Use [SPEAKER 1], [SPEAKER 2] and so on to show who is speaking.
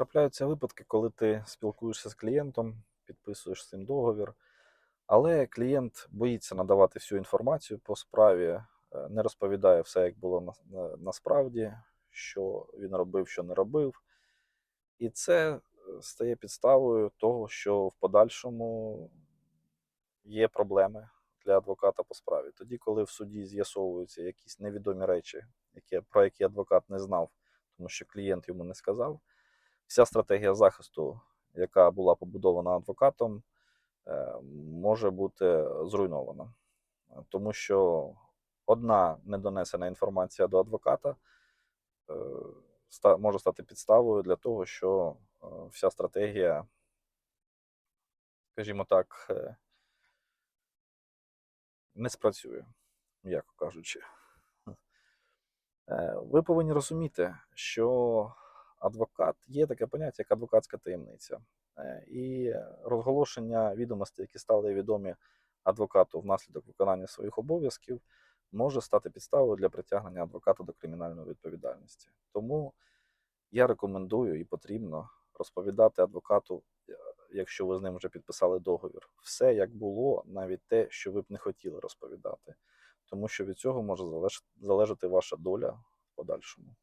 [SPEAKER 1] Трапляються випадки, коли ти спілкуєшся з клієнтом, підписуєш з ним договір, але клієнт боїться надавати всю інформацію по справі, е, не розповідає все, як було на- на- насправді, що він робив, що не робив. І це е, стає підставою того, що в подальшому є проблеми для адвоката по справі. Тоді, коли в суді з'ясовуються якісь невідомі речі, про які адвокат не знав, тому що клієнт йому не сказав, вся стратегія захисту, яка була побудована адвокатом, е, може бути зруйнована. Тому що одна недонесена інформація до адвоката е, може стати підставою для того, що е, вся стратегія, скажімо так, не спрацює, м'яко кажучи. Ви повинні розуміти, що адвокат є таке поняття, як адвокатська таємниця. Е, І розголошення відомостей, які стали відомі адвокату внаслідок виконання своїх обов'язків, може стати підставою для притягнення адвоката до кримінальної відповідальності. Тому я рекомендую і потрібно розповідати адвокату, е, якщо ви з ним вже підписали договір, все як було, навіть те, що ви б не хотіли розповідати, тому що від цього може залежати ваша доля в подальшому.